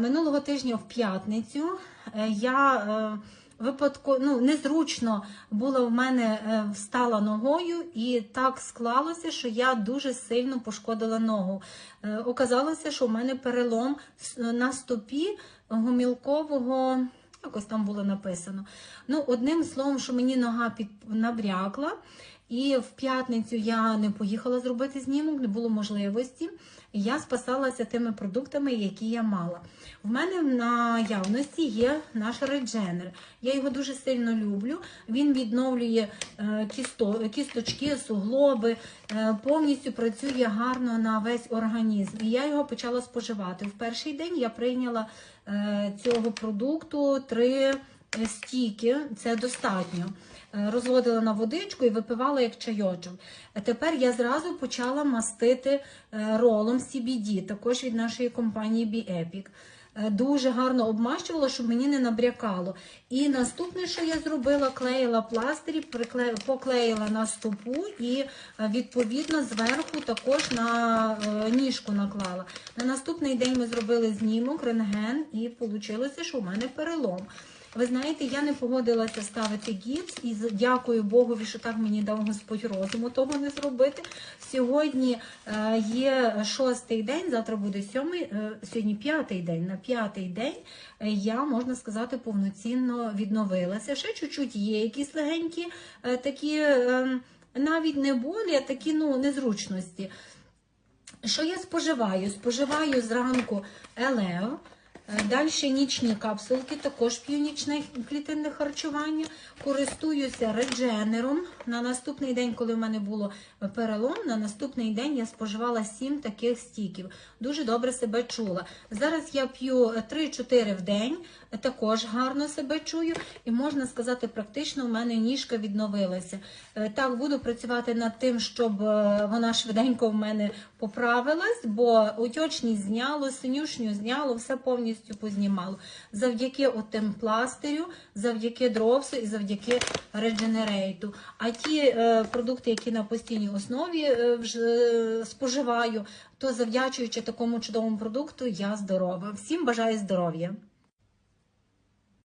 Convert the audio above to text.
Минулого тижня в п'ятницю е, я е, випадково ну, незручно було в мене е, встала ногою, і так склалося, що я дуже сильно пошкодила ногу. Оказалося, що в мене перелом на стопі гомілкового. Якось там було написано. Ну, одним словом, що мені нога під набрякла, і в п'ятницю я не поїхала зробити знімок, не було можливості. Я спасалася тими продуктами, які я мала. В мене в наявності є наш редженер. Я його дуже сильно люблю. Він відновлює е, кісто, кісточки, суглоби, е, повністю працює гарно на весь організм. І я його почала споживати. В перший день я прийняла е, цього продукту три стійки, це достатньо. Е, Розводила на водичку і випивала як чайочок. Тепер я зразу почала мастити е, ролом CBD, також від нашої компанії BeEpic. Е, Дуже гарно обмащувала, щоб мені не набрякало. І наступне, що я зробила, клеїла пластирі, поклеїла на стопу і е, відповідно зверху також на е, ніжку наклала. На наступний день ми зробили знімок, рентген, і вийшло, що у мене перелом. Ви знаєте, я не погодилася ставити гіпс і дякую Богові, що так мені дав Господь розуму того не зробити. Сьогодні е, є шостий день, завтра буде сьомий, е, сьогодні п'ятий день. На п'ятий день е, я, можна сказати, повноцінно відновилася. Ще чуть-чуть є якісь легенькі такі, навіть не болі, а такі ну, незручності. Що я споживаю? Споживаю зранку елео, далі нічні капсулки, також п'ю нічне клітинне харчування. Користуюся редженером. На наступний день, коли в мене було перелом, на наступний день я споживала 7 таких стіків. Дуже добре себе чула. Зараз я п'ю 3-4 в день, також гарно себе чую, і можна сказати, практично в мене ніжка відновилася. Е, Так, буду працювати над тим, щоб е, вона швиденько в мене поправилась, бо отечність зняло, синюшню зняло, все повністю познімало. Завдяки отим пластирю, завдяки дровсу і завдяки редженерейту. А ті е, продукти, які на постійній основі е, вже е, споживаю, то завдячуючи такому чудовому продукту, я здорова. Всім бажаю здоров'я.